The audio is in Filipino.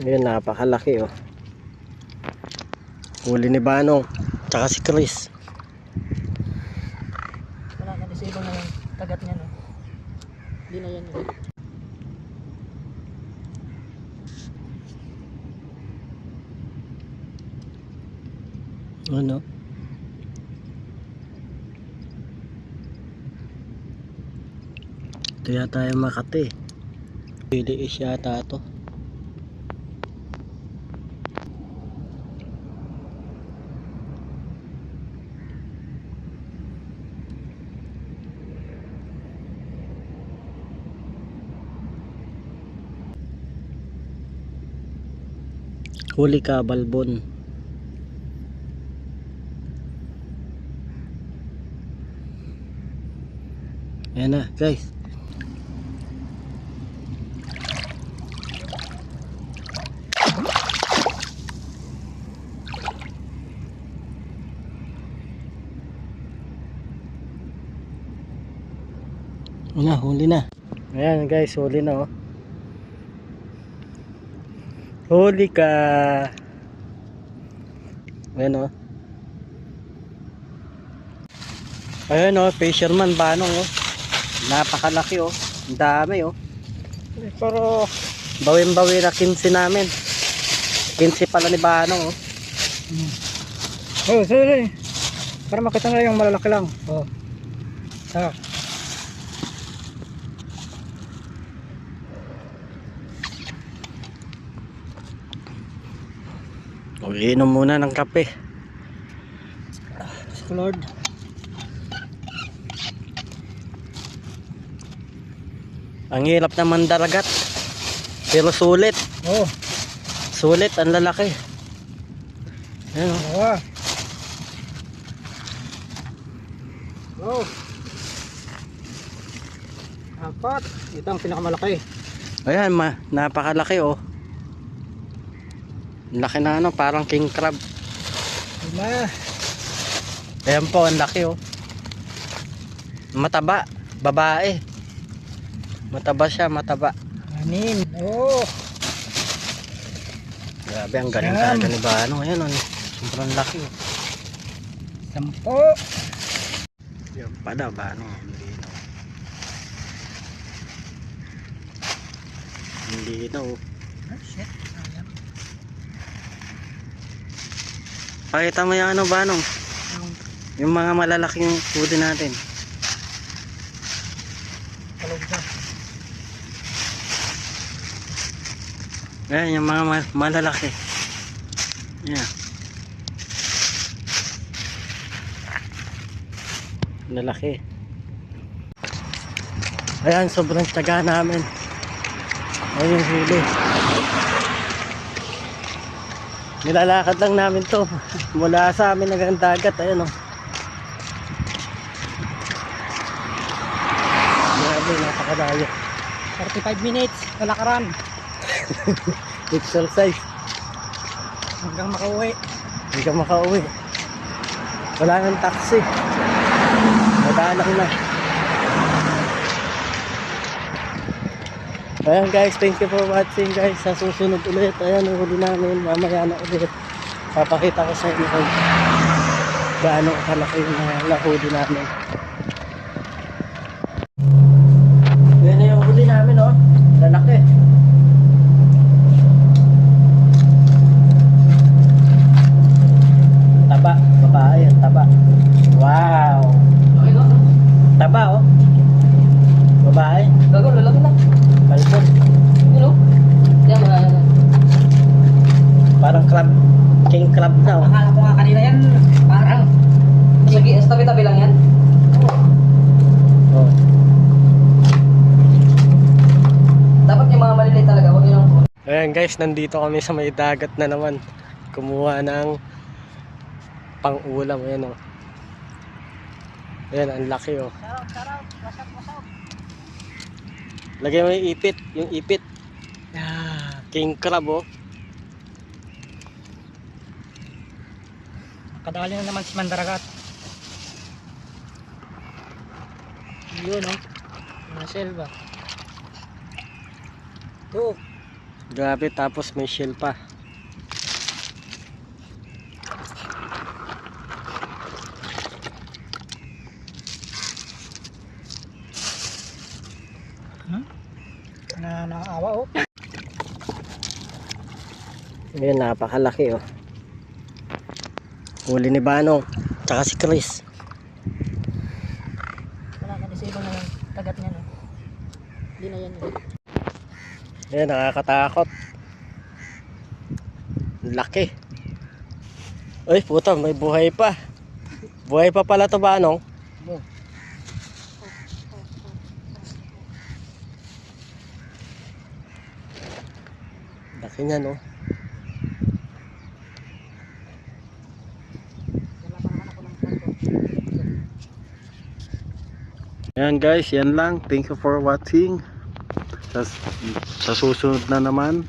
Ayun, napakalaki oh. Huli ni Banong. Tsaka si Chris. Wala na, disable na yung kagat niya no. Hindi na yan yun. Ano? Ito yata yung Makati. Piliis yata ito. Huli ka, Balbon. Ayan na, guys. Ayan na, huli na. Ayan guys, huli na oh. Huli ka. Ayan oh. Ayan oh, fisherman banong oh. Napakalaki oh. Ang dami oh. Pero bawin-bawi na 15 namin. 15 pala ni Banong oh. Oh, sorry. Para makita nila yung malalaki lang. Oh. Ah. Uwiinom muna ng kape. Lord. Ang hirap naman dalagat. Pero sulit. Oh, Sulit, ang lalaki. Ayan oh. dalawa. Oh. Apat. Ito ang pinakamalaki. Ayan, ma, napakalaki oh. Laki na ano, parang king crab. Lima. Ayan po, ang laki oh. Mataba, babae. Mataba siya, mataba. Anin. Oh. Grabe, ang galing talaga ni Bano. Ayan oh, sobrang laki oh. Sampo. Yan pala, Bano. Hindi na. Hindi na oh. Ah, shit. Pakita mo yung ano, Banong. Yung Yung mga malalaking huli natin. Ayan, yung mga ma- malalaki. Ayan. Lalaki. Ayan, sobrang tiyaga namin. Ayan yung huli. Nilalakad lang namin to. Mula sa amin hanggang dagat. Ayan o. Grabe, napakadayo. 45 minutes. Kalakaran. Exercise. Hanggang makauwi. Ka makauwi. Wala nang taxi. Madaanak na. Ayan guys, thank you for watching guys. Sa susunod ulit, ayan, huli namin. Mamaya na ulit. Papakita ko sa inyo kung gaano kalaki mga nahuli namin. Ayan na yung huli namin, oh. Lalaki. Taba, babae, ang taba. Wow. Taba, oh. Babae, Gago, lalaki na. Balbon. Yun o. Yan, wala na. Parang crab, king crab oh. Akala ko nga kanina yan, parang Sige, sa tabi-tabi lang yan. oh. Dapat yung mga maliliit talaga, huwag yun ang Ayan guys, nandito kami sa may dagat na naman. Kumuha ng pang-ulam. Ayan, oh. Ayan, ang laki, oh. Sarap, sarap, wasap, wasap. Lagay mo yung ipit, yung ipit. Ah, king crab, oh. Kadali na naman si Mandaragat. Yun o. Mga selva. Ito. Grabe, tapos may shell pa. Na nakaawa oh. Ayan, napakalaki oh. Huli ni Banong. Tsaka si Chris. Wala na, disable na yung kagat niya. No? Hindi na yan. Ayan, nakakatakot. Laki. Uy, puta, may buhay pa. Buhay pa pala to Banong. Laki niya, no? Ayan guys, yan lang. Thank you for watching. Sa, sa susunod na naman,